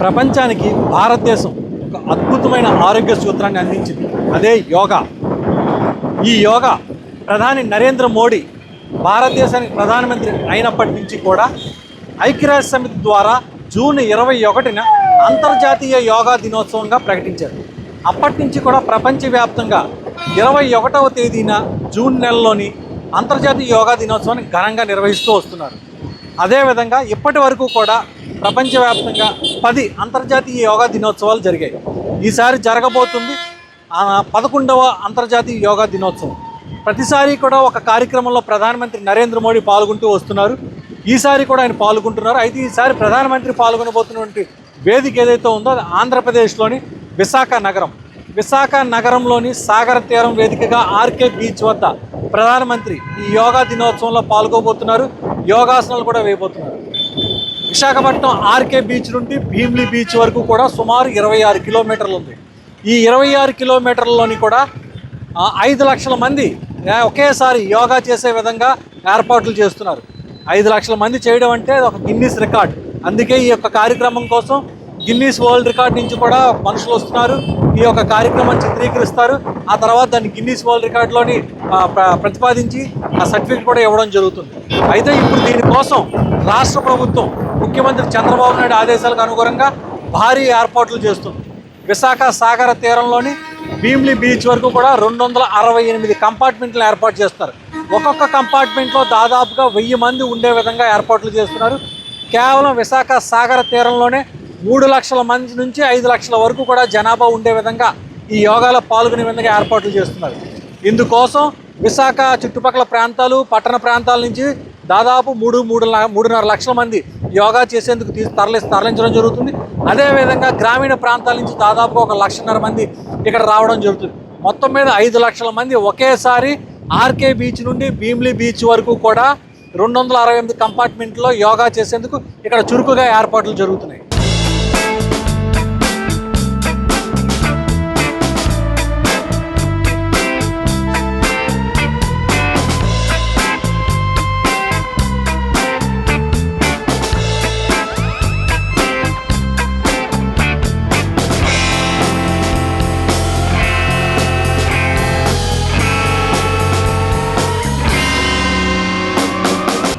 ప్రపంచానికి భారతదేశం ఒక అద్భుతమైన ఆరోగ్య సూత్రాన్ని అందించింది. అదే యోగా. ఈ యోగా ప్రధాని నరేంద్ర మోడీ భారతదేశానికి ప్రధానమంత్రి అయినప్పటి నుంచి కూడా ఐక్యరాజ్య సమితి ద్వారా జూన్ ఇరవై ఒకటిన అంతర్జాతీయ యోగా దినోత్సవంగా ప్రకటించారు. అప్పటి నుంచి కూడా ప్రపంచవ్యాప్తంగా ఇరవై ఒకటవ తేదీన జూన్ నెలలోని అంతర్జాతీయ యోగా దినోత్సవాన్ని ఘనంగా నిర్వహిస్తూ వస్తున్నారు. అదేవిధంగా ఇప్పటి వరకు కూడా ప్రపంచవ్యాప్తంగా పది అంతర్జాతీయ యోగా దినోత్సవాలు జరిగాయి. ఈసారి జరగబోతుంది పదకొండవ అంతర్జాతీయ యోగా దినోత్సవం. ప్రతిసారి కూడా ఒక కార్యక్రమంలో ప్రధానమంత్రి నరేంద్ర మోడీ పాల్గొంటూ వస్తున్నారు. ఈసారి కూడా ఆయన పాల్గొంటున్నారు. అయితే ఈసారి ప్రధానమంత్రి పాల్గొనబోతున్నటువంటి వేదిక ఏదైతే ఉందో అది ఆంధ్రప్రదేశ్లోని విశాఖ నగరం. విశాఖ నగరంలోని సాగర తీరం వేదికగా ఆర్కే బీచ్ వద్ద ప్రధానమంత్రి ఈ యోగా దినోత్సవంలో పాల్గొబోతున్నారు. యోగాసనాలు కూడా వేయబోతున్నారు. విశాఖపట్నం ఆర్కే బీచ్ నుండి భీమ్లీ బీచ్ వరకు కూడా సుమారు ఇరవై ఆరు కిలోమీటర్లు ఉంది. ఈ ఇరవై ఆరు కిలోమీటర్లలోని కూడా ఐదు లక్షల మంది ఒకేసారి యోగా చేసే విధంగా ఏర్పాట్లు చేస్తున్నారు. ఐదు లక్షల మంది చేయడం అంటే ఒక గిన్నీస్ రికార్డ్. అందుకే ఈ యొక్క కార్యక్రమం కోసం గిన్నీస్ వరల్డ్ రికార్డ్ నుంచి కూడా మనుషులు వస్తున్నారు. ఈ యొక్క కార్యక్రమాన్ని చిత్రీకరిస్తారు. ఆ తర్వాత దాన్ని గిన్నీస్ వరల్డ్ రికార్డులోని ప్రతిపాదించి ఆ సర్టిఫికేట్ కూడా ఇవ్వడం జరుగుతుంది. అయితే ఇప్పుడు దీనికోసం రాష్ట్ర ప్రభుత్వం ముఖ్యమంత్రి చంద్రబాబు నాయుడు ఆదేశాలకు అనుగుణంగా భారీ ఏర్పాట్లు చేస్తుంది. విశాఖ సాగర తీరంలోని భీమ్లీ బీచ్ వరకు కూడా రెండు వందల అరవై ఎనిమిది కంపార్ట్మెంట్లు ఏర్పాటు చేస్తారు. ఒక్కొక్క కంపార్ట్మెంట్లో దాదాపుగా వెయ్యి మంది ఉండే విధంగా ఏర్పాట్లు చేస్తున్నారు. కేవలం విశాఖ సాగర తీరంలోనే మూడు లక్షల మంది నుంచి ఐదు లక్షల వరకు కూడా జనాభా ఉండే విధంగా ఈ యోగాలో పాల్గొనే విధంగా ఏర్పాట్లు చేస్తున్నారు. ఇందుకోసం విశాఖ చుట్టుపక్కల ప్రాంతాలు పట్టణ ప్రాంతాల నుంచి దాదాపు మూడు మూడు మూడున్నర లక్షల మంది యోగా చేసేందుకు తీసి తరలి తరలించడం జరుగుతుంది. అదేవిధంగా గ్రామీణ ప్రాంతాల నుంచి దాదాపు ఒక లక్షన్నర మంది ఇక్కడ రావడం జరుగుతుంది. మొత్తం మీద ఐదు లక్షల మంది ఒకేసారి ఆర్కే బీచ్ నుండి భీమ్లీ బీచ్ వరకు కూడా రెండు వందల అరవై ఎనిమిది కంపార్ట్మెంట్లో యోగా చేసేందుకు ఇక్కడ చురుకుగా ఏర్పాట్లు జరుగుతున్నాయి.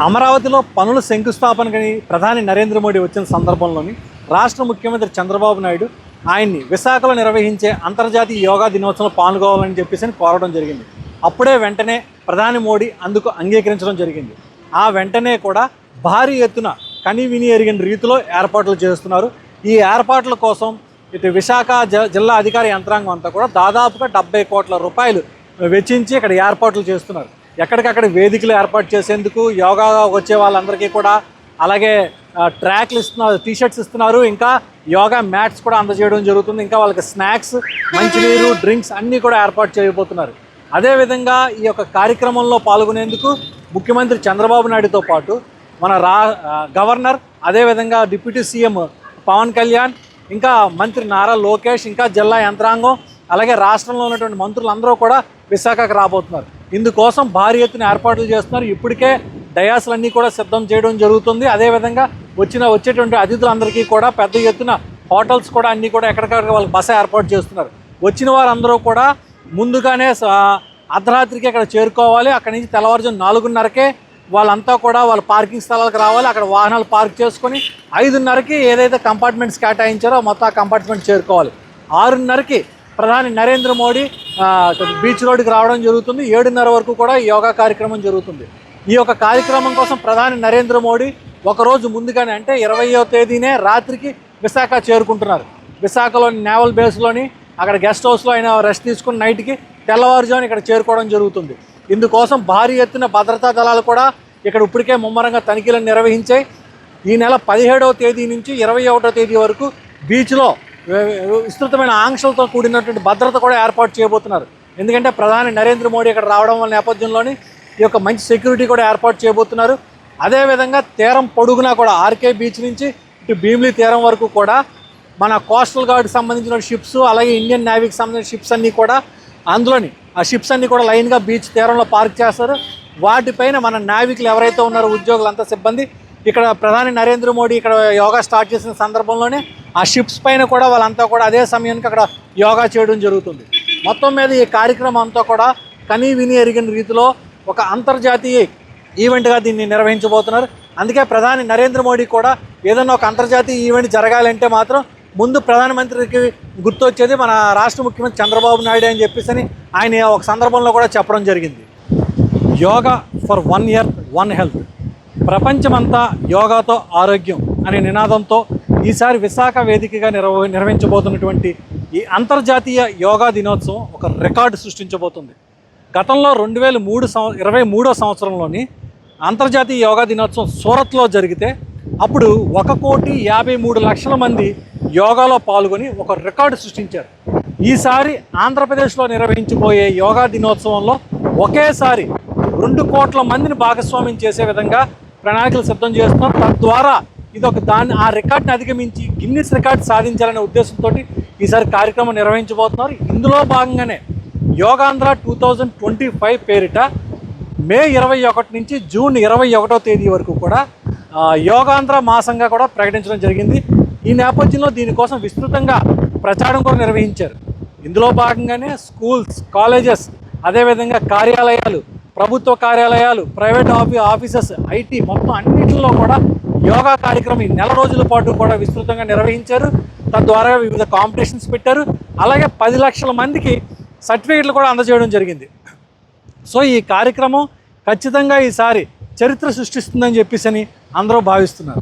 అమరావతిలో పనుల శంకుస్థాపనకని ప్రధాని నరేంద్ర మోడీ వచ్చిన సందర్భంలోని రాష్ట్ర ముఖ్యమంత్రి చంద్రబాబు నాయుడు ఆయన్ని విశాఖలో నిర్వహించే అంతర్జాతీయ యోగా దినోత్సవంలో పాల్గొవాలని చెప్పేసి అని కోరడం జరిగింది. అప్పుడే వెంటనే ప్రధాని మోడీ అందుకు అంగీకరించడం జరిగింది. ఆ వెంటనే కూడా భారీ ఎత్తున కని విని ఎరిగిన రీతిలో ఏర్పాట్లు చేస్తున్నారు. ఈ ఏర్పాట్ల కోసం ఇటు విశాఖ జ- జిల్లా అధికార యంత్రాంగం అంతా కూడా దాదాపుగా డెబ్బై కోట్ల రూపాయలు వెచ్చించి ఇక్కడ ఏర్పాట్లు చేస్తున్నారు. ఎక్కడికక్కడ వేదికలు ఏర్పాటు చేసేందుకు యోగా వచ్చే వాళ్ళందరికీ కూడా అలాగే ట్రాక్లు ఇస్తున్నారు టీ షర్ట్స్ ఇస్తున్నారు. ఇంకా యోగా మ్యాట్స్ కూడా అందజేయడం జరుగుతుంది. ఇంకా వాళ్ళకి స్నాక్స్ మంచినీరు డ్రింక్స్ అన్నీ కూడా ఏర్పాటు చేయబోతున్నారు. అదేవిధంగా ఈ యొక్క కార్యక్రమంలో పాల్గొనేందుకు ముఖ్యమంత్రి చంద్రబాబు నాయుడుతో పాటు మన రా గవర్నర్ అదేవిధంగా డిప్యూటీ సీఎం పవన్ కళ్యాణ్ ఇంకా మంత్రి నారా లోకేష్ ఇంకా జిల్లా యంత్రాంగం అలాగే రాష్ట్రంలో ఉన్నటువంటి మంత్రులందరూ కూడా విశాఖకు రాబోతున్నారు. ఇందుకోసం భారీ ఎత్తున ఏర్పాట్లు చేస్తున్నారు. ఇప్పటికే డయాసులన్నీ కూడా సిద్ధం చేయడం జరుగుతుంది. అదేవిధంగా వచ్చిన వచ్చేటువంటి అతిథులందరికీ కూడా పెద్ద ఎత్తున హోటల్స్ కూడా అన్నీ కూడా ఎక్కడికక్కడ వాళ్ళకి బస ఏర్పాటు చేస్తున్నారు. వచ్చిన వారందరూ కూడా ముందుగానే స- అర్ధరాత్రికి అక్కడ చేరుకోవాలి. అక్కడి నుంచి తెల్లవారుజాము నాలుగున్నరకే వాళ్ళంతా కూడా వాళ్ళ పార్కింగ్ స్థలాలకు రావాలి. అక్కడ వాహనాలు పార్క్ చేసుకొని ఐదున్నరకి ఏదైతే కంపార్ట్మెంట్స్ కేటాయించారో మొత్తం ఆ కంపార్ట్మెంట్ చేరుకోవాలి. ఆరున్నరకి ప్రధాని నరేంద్ర మోడీ బీచ్ రోడ్డుకి రావడం జరుగుతుంది. ఏడున్నర వరకు కూడా ఈ యోగా కార్యక్రమం జరుగుతుంది. ఈ యొక్క కార్యక్రమం కోసం ప్రధాని నరేంద్ర మోడీ ఒకరోజు ముందుగానే అంటే ఇరవయో తేదీనే రాత్రికి విశాఖ చేరుకుంటున్నారు. విశాఖలోని నేవల్ బేస్లోని అక్కడ గెస్ట్ హౌస్లో ఆయన రెస్ట్ తీసుకుని నైట్కి తెల్లవారుజామున ఇక్కడ చేరుకోవడం జరుగుతుంది. ఇందుకోసం భారీ ఎత్తున భద్రతా దళాలు కూడా ఇక్కడ ఇప్పటికే ముమ్మరంగా తనిఖీలను నిర్వహించాయి. ఈ నెల పదిహేడవ తేదీ నుంచి ఇరవై ఒకటో తేదీ వరకు బీచ్లో విస్తృతమైన ఆంక్షలతో కూడినటువంటి భద్రత కూడా ఏర్పాటు చేయబోతున్నారు. ఎందుకంటే ప్రధాని నరేంద్ర మోడీ ఇక్కడ రావడం వల్ల నేపథ్యంలోని ఈ యొక్క మంచి సెక్యూరిటీ కూడా ఏర్పాటు చేయబోతున్నారు. అదేవిధంగా తీరం పొడుగునా కూడా ఆర్కే బీచ్ నుంచి ఇటు భీమిలి తీరం వరకు కూడా మన కోస్టల్ గార్డ్కి సంబంధించిన షిప్స్ అలాగే ఇండియన్ నేవీకి సంబంధించిన షిప్స్ అన్నీ కూడా అందులోని ఆ షిప్స్ అన్నీ కూడా లైన్గా బీచ్ తీరంలో పార్క్ చేస్తారు. వాటిపైన మన నావికులు ఎవరైతే ఉన్నారో ఉద్యోగులంతా సిబ్బంది ఇక్కడ ప్రధాని నరేంద్ర మోడీ ఇక్కడ యోగా స్టార్ట్ చేసిన సందర్భంలోనే ఆ షిప్స్ పైన కూడా వాళ్ళంతా కూడా అదే సమయానికి అక్కడ యోగా చేయడం జరుగుతుంది. మొత్తం మీద ఈ కార్యక్రమం అంతా కూడా కనీ విని ఎరిగిన రీతిలో ఒక అంతర్జాతీయ ఈవెంట్గా దీన్ని నిర్వహించబోతున్నారు. అందుకే ప్రధాని నరేంద్ర మోడీ కూడా ఏదైనా ఒక అంతర్జాతీయ ఈవెంట్ జరగాలంటే మాత్రం ముందు ప్రధానమంత్రికి గుర్తొచ్చేది మన రాష్ట్ర ముఖ్యమంత్రి చంద్రబాబు నాయుడు అని చెప్పేసి అని ఆయన ఒక సందర్భంలో కూడా చెప్పడం జరిగింది. Yoga for one year one health. ప్రపంచమంతా యోగాతో ఆరోగ్యం అనే నినాదంతో ఈసారి విశాఖ వేదికగా నిర్వ నిర్వహించబోతున్నటువంటి ఈ అంతర్జాతీయ యోగా దినోత్సవం ఒక రికార్డు సృష్టించబోతుంది. గతంలో రెండు వేల మూడు సంవ ఇరవై మూడో సంవత్సరంలోని అంతర్జాతీయ యోగా దినోత్సవం సూరత్లో జరిగితే అప్పుడు ఒక కోటి యాభై మూడు లక్షల మంది యోగాలో పాల్గొని ఒక రికార్డు సృష్టించారు. ఈసారి ఆంధ్రప్రదేశ్లో నిర్వహించబోయే యోగా దినోత్సవంలో ఒకేసారి రెండు కోట్ల మందిని భాగస్వామ్యం చేసే విధంగా ప్రణాళికలు సిద్ధం చేస్తున్నారు. తద్వారా ఇది ఒక దాన్ని ఆ రికార్డ్ని అధిగమించి గిన్నిస్ రికార్డ్ సాధించాలనే ఉద్దేశంతో ఈసారి కార్యక్రమం నిర్వహించబోతున్నారు. ఇందులో భాగంగానే Yogandhra two thousand twenty five పేరిట మే ఇరవై ఒకటి నుంచి జూన్ ఇరవై ఒకటో తేదీ వరకు కూడా యోగాంధ్ర మాసంగా కూడా ప్రకటించడం జరిగింది. ఈ నేపథ్యంలో దీనికోసం విస్తృతంగా ప్రచారం కూడా నిర్వహించారు. ఇందులో భాగంగానే స్కూల్స్ కాలేజెస్ అదేవిధంగా కార్యాలయాలు ప్రభుత్వ కార్యాలయాలు ప్రైవేట్ ఆఫీ ఆఫీసెస్ ఐటీ మొత్తం అన్నింటిలో కూడా యోగా కార్యక్రమం ఈ నెల రోజుల పాటు కూడా విస్తృతంగా నిర్వహించారు. తద్వారా వివిధ కాంపిటీషన్స్ పెట్టారు. అలాగే పది లక్షల మందికి సర్టిఫికెట్లు కూడా అందజేయడం జరిగింది. సో ఈ కార్యక్రమం ఖచ్చితంగా ఈసారి చరిత్ర సృష్టిస్తుందని చెప్పేసి అని అందరూ భావిస్తున్నారు.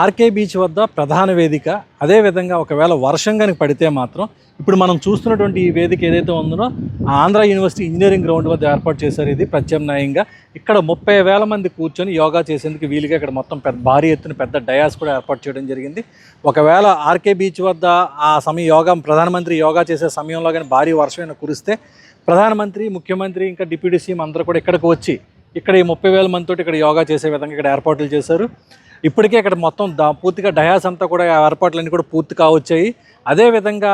ఆర్కే బీచ్ వద్ద ప్రధాన వేదిక. అదేవిధంగా ఒకవేళ వర్షం కనుక పడితే మాత్రం ఇప్పుడు మనం చూస్తున్నటువంటి ఈ వేదిక ఏదైతే ఉందో ఆంధ్ర యూనివర్సిటీ ఇంజనీరింగ్ గ్రౌండ్ వద్ద ఏర్పాటు చేశారు ఇది ప్రత్యామ్నాయంగా. ఇక్కడ ముప్పై వేల మంది కూర్చొని యోగా చేసేందుకు వీలుగా ఇక్కడ మొత్తం పెద్ద భారీ ఎత్తున పెద్ద డయాస్ కూడా ఏర్పాటు చేయడం జరిగింది. ఒకవేళ ఆర్కే బీచ్ వద్ద ఆ సమయం యోగా ప్రధానమంత్రి యోగా చేసే సమయంలో కానీ భారీ వర్షం అయినా కురిస్తే ప్రధానమంత్రి ముఖ్యమంత్రి ఇంకా డిప్యూటీ సీఎం అందరూ కూడా ఇక్కడికి వచ్చి ఇక్కడ ఈ ముప్పై వేల మందితో ఇక్కడ యోగా చేసే విధంగా ఇక్కడ ఏర్పాట్లు చేశారు. ఇప్పటికే ఇక్కడ మొత్తం దా పూర్తిగా డయాస్ అంతా కూడా ఏర్పాట్లన్నీ కూడా పూర్తి కావచ్చాయి. అదేవిధంగా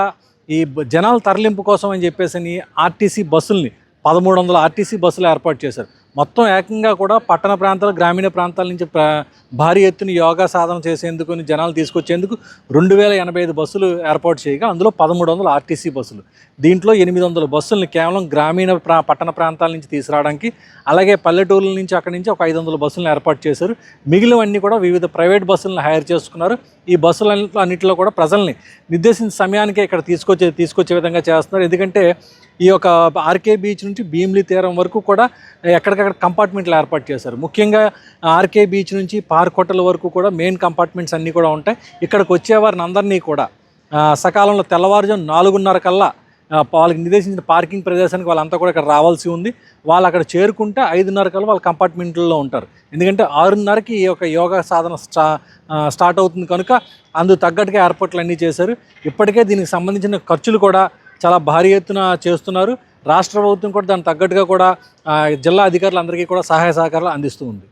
ఈ జనాల తరలింపు కోసం అని చెప్పేసి ఆర్టీసీ బస్సుల్ని పదమూడు వందల ఆర్టీసీ బస్సులు ఏర్పాటు చేశారు. మొత్తం ఏకంగా కూడా పట్టణ ప్రాంతాలు గ్రామీణ ప్రాంతాల నుంచి ప్ర భారీ ఎత్తున యోగా సాధన చేసేందుకు జనాలు తీసుకొచ్చేందుకు రెండు వేల ఎనభై ఐదు బస్సులు ఏర్పాటు చేయగా అందులో పదమూడు వందల ఆర్టీసీ బస్సులు. దీంట్లో ఎనిమిది వందల బస్సులను కేవలం గ్రామీణ ప్రా పట్టణ ప్రాంతాల నుంచి తీసుకురావడానికి అలాగే పల్లెటూరుల నుంచి అక్కడి నుంచి ఒక ఐదు వందల బస్సులను ఏర్పాటు చేశారు. మిగిలినవన్నీ కూడా వివిధ ప్రైవేట్ బస్సులను హైర్ చేసుకున్నారు. ఈ బస్సుల అన్నింటిలో కూడా ప్రజల్ని నిర్దేశించిన సమయానికే ఇక్కడ తీసుకొచ్చే తీసుకొచ్చే విధంగా చేస్తున్నారు. ఎందుకంటే ఈ యొక్క ఆర్కే బీచ్ నుంచి భీమిలి తీరం వరకు కూడా ఎక్కడికక్కడ కంపార్ట్మెంట్లు ఏర్పాటు చేశారు. ముఖ్యంగా ఆర్కే బీచ్ నుంచి పార్క్ హోటల్ వరకు కూడా మెయిన్ కంపార్ట్మెంట్స్ అన్నీ కూడా ఉంటాయి. ఇక్కడికి వచ్చేవారిని అందరినీ కూడా సకాలంలో తెల్లవారుజాము నాలుగున్నర కల్లా వాళ్ళకి నిర్దేశించిన పార్కింగ్ ప్రదేశానికి వాళ్ళంతా కూడా ఇక్కడ రావాల్సి ఉంది. వాళ్ళు అక్కడ చేరుకుంటే ఐదున్నర కల్లా వాళ్ళ కంపార్ట్మెంట్లలో ఉంటారు. ఎందుకంటే ఆరున్నరకి ఈ యొక్క యోగా సాధన స్టా స్టార్ట్ అవుతుంది కనుక అందుకు తగ్గట్టుగా ఏర్పాట్లు అన్నీ చేశారు. ఇప్పటికే దీనికి సంబంధించిన ఖర్చులు కూడా చాలా భారీ ఎత్తున చేస్తున్నారు. రాష్ట్ర ప్రభుత్వం కూడా దానికి తగ్గట్టుగా కూడా జిల్లా అధికారులందరికీ కూడా సహాయ సహకారాలు అందిస్తూ ఉంది.